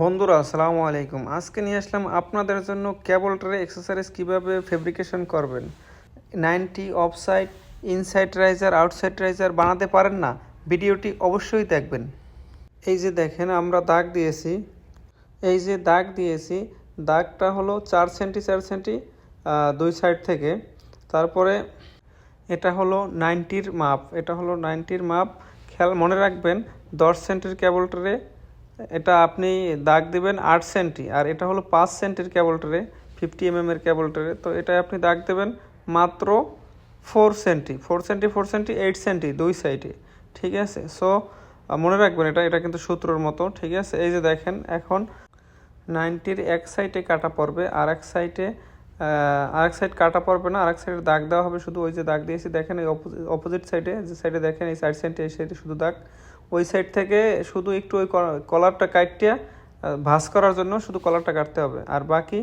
বন্ধুরা, আসসালামু আলাইকুম। আজকে নিয়ে আসলাম আপনাদের জন্য কেবল ট্রে এক্সারসাইজ কীভাবে ফেব্রিকেশন করবেন। Ninety offside inside riser outside riser বানাতে পারেন না? ভিডিওটি অবশ্যই দেখবেন। এই যে দেখেন, আমরা দাগ দিয়েছি। এই যে দাগ দিয়েছি, দাগটা হলো চার সেন্টি চার সেন্টি দুই সাইড থেকে। তারপরে এটা হলো নাইনটির মাপ। এটা হলো নাইনটির মাপ। খেয়াল মনে রাখবেন, দশ সেন্টির কেবল ট্রে এটা আপনি দাগ দেবেন আট সেন্টি, আর এটা হলো পাঁচ সেন্টির কেবল ট্রে ফিফটি এম এর কেবল ট্রে তো এটা আপনি দাগ দেবেন মাত্র four centi four centi four centi eight centi দুই সাইডে ঠিক আছে? সো মনে রাখবেন এটা এটা কিন্তু সূত্রর মতো, ঠিক আছে? এই যে দেখেন, এখন নাইনটির এক সাইডে কাটা পড়বে, আর এক সাইডে আর এক সাইড কাটা পড়বে না, আর এক সাইডে দাগ দেওয়া হবে শুধু ওই যে দাগ দিয়েছি। দেখেন এই অপোজিট সাইডে যে সাইডে দেখেন, এই সাইড সাইডে এই সাইডে শুধু দাগ। ওই সাইড থেকে শুধু একটু ওই কলারটা কাটটিয়া ভাঁজ করার জন্য শুধু কলারটা কাটতে হবে। আর বাকি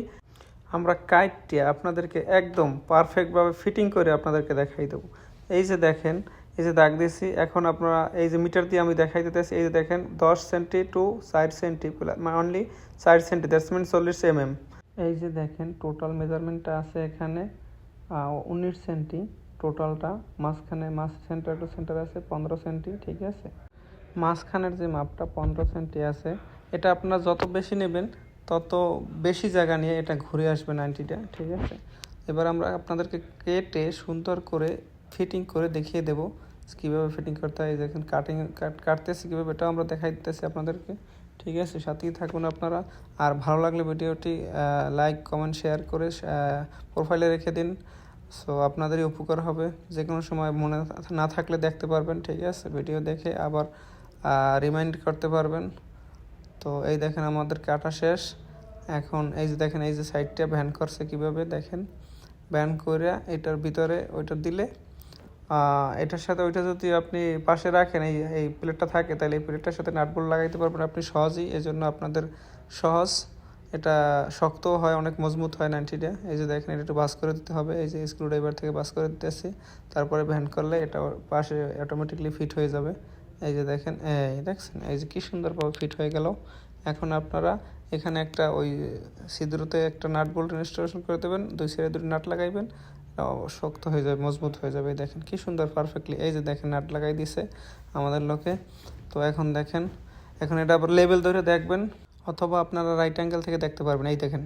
আমরা কাইটটিয়া আপনাদেরকে একদম পারফেক্টভাবে ফিটিং করে আপনাদেরকে দেখাই দেবো। এই যে দেখেন, এই যে দাগ দিয়েছি, এখন আপনারা এই যে মিটার দিয়ে আমি দেখাই দিতেছি, এই যে দেখেন, দশ সেন্টি টু ষাট সেন্টি অনলি ষাট সেন্টি দ্যাটস মিন চল্লিশ এম এম এই যে দেখেন টোটাল মেজারমেন্টটা আছে এখানে উনিশ সেন্টি টোটালটা মাঝখানে মাছ সেন্টার টু সেন্টার আছে, পনেরো সেন্টি ঠিক আছে? মাঝখানের যে মাপটা পনেরো সেন্টি আছে, এটা আপনারা যত বেশি নেবেন, তত বেশি জায়গা নিয়ে এটা ঘুরে আসবে নাইনটিটা, ঠিক আছে? এবার আমরা আপনাদেরকে কেটে সুন্দর করে ফিটিং করে দেখিয়ে দেব কীভাবে ফিটিং করতে হয়। দেখেন কাটিং কাটতেছি কীভাবে, এটাও আমরা দেখাই দিতেছি আপনাদেরকে, ঠিক আছে? সাথেই থাকুন আপনারা। আর ভালো লাগলে ভিডিওটি লাইক কমেন্ট শেয়ার করে প্রোফাইলে রেখে দিন। সো আপনাদেরই উপকার হবে। যে কোনো সময় মনে না থাকলে দেখতে পারবেন, ঠিক আছে? ভিডিও দেখে আবার রিমাইন্ড করতে পারবেন। তো এই দেখেন আমাদের কাটা শেষ। এখন এই যে দেখেন, এই যে সাইডটা ব্যান করছে কীভাবে দেখেন? ব্যান করে এটার ভিতরে ওইটা দিলে এটার সাথে ওইটা যদি আপনি পাশে রাখেন, এই এই প্লেটটা থাকে, তাহলে এই প্লেটটার সাথে নাটবোল্ট লাগাইতে পারবেন আপনি সহজেই। এই জন্য আপনাদের সহজ। এটা শক্তও হয়, অনেক মজবুত হয় নাইনটিটা। এই যে দেখেন, এটা একটু বাস করে দিতে হবে। এই যে স্ক্রু ড্রাইভার থেকে বাস করে দিতে দিতেছি। তারপরে ভ্যান করলে এটা পাশে অটোমেটিকলি ফিট হয়ে যাবে। এই যে দেখেন, এই দেখছেন? এই যে কি সুন্দরভাবে ফিট হয়ে গেল। এখন আপনারা এখানে একটা ওই ছিদ্রতে একটা নাট বোল্ট ইনস্টলেশন করে দেবেন, দুই সাইডে দুটো নাট লাগাইবেন শক্ত হয়ে যাবে, মজবুত হয়ে যাবে। দেখেন কি সুন্দর পারফেক্টলি এই যে দেখেন নাট লাগাই দিছে আমাদের লোকে। তো এখন দেখেন, এখন এটা আবার লেভেল ধরে দেখবেন, অথবা আপনারা রাইট অ্যাঙ্গেল থেকে দেখতে পারবেন। এই দেখেন।